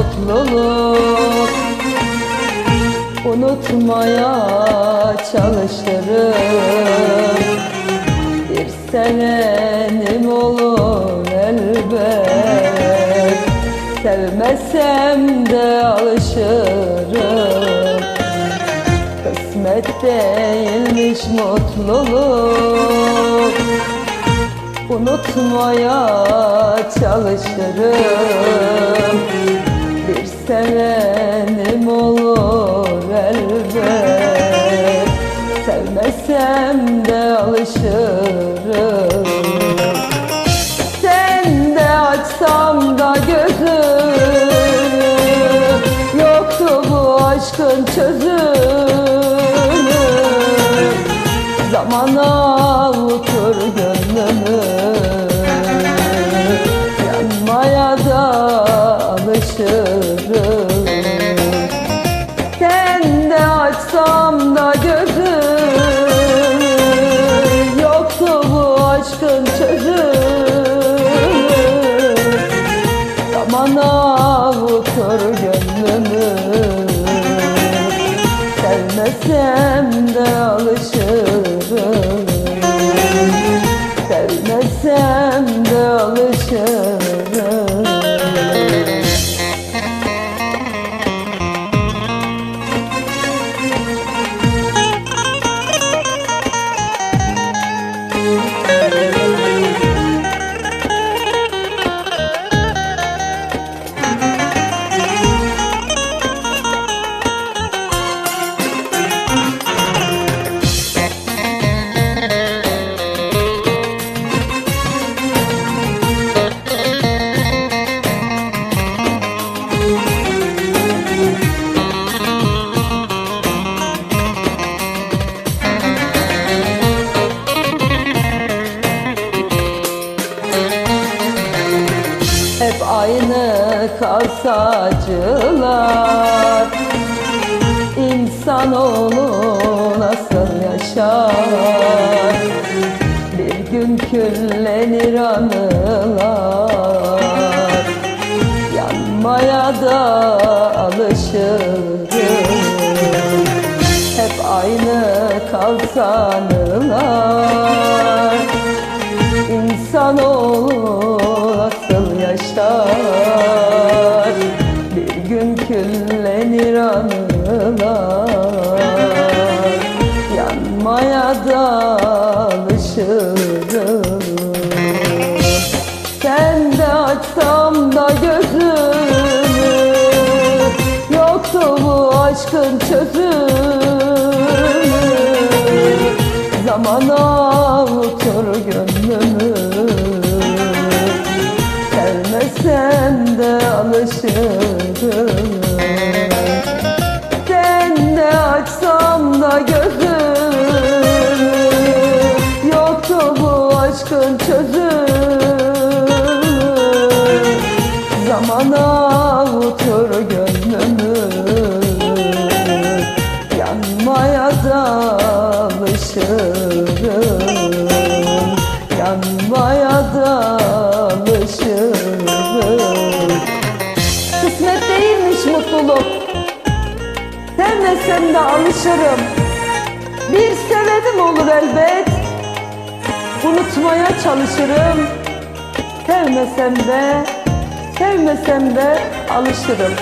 Mutluluk Unutmaya çalışırım. Bir sevenim olur elbet Sevmesem de alışırım. Kısmet değilmiş mutluluk Unutmaya çalışırım sevenim olur elbet. Sevmesem de alışırım. Sen de açsam da gözümü Yoktu bu aşkın çözümü. Zaman avutur gönlümü. Yanmaya da Zaman avutur kasacılar İnsanoğlu nasıl yaşar? Bir gün küllenir anılar. Yanmaya da alışırım Hep aynı kalsanılar küllenir anılar. Yanmaya da alışırım. Sen de açsam da gözümü. Yoktu bu aşkın çözümü. Zaman avutur gönlümü. Sevmesem de alışırım Zaman avutur gönlümü. Yanmaya da alışırım Yanmaya da alışırım Kısmet değilmiş mutluluk. Sevmesem de alışırım. Bir sebebim olur elbet. Unutmaya çalışırım. Sevmesem de Sevmesem de alışırım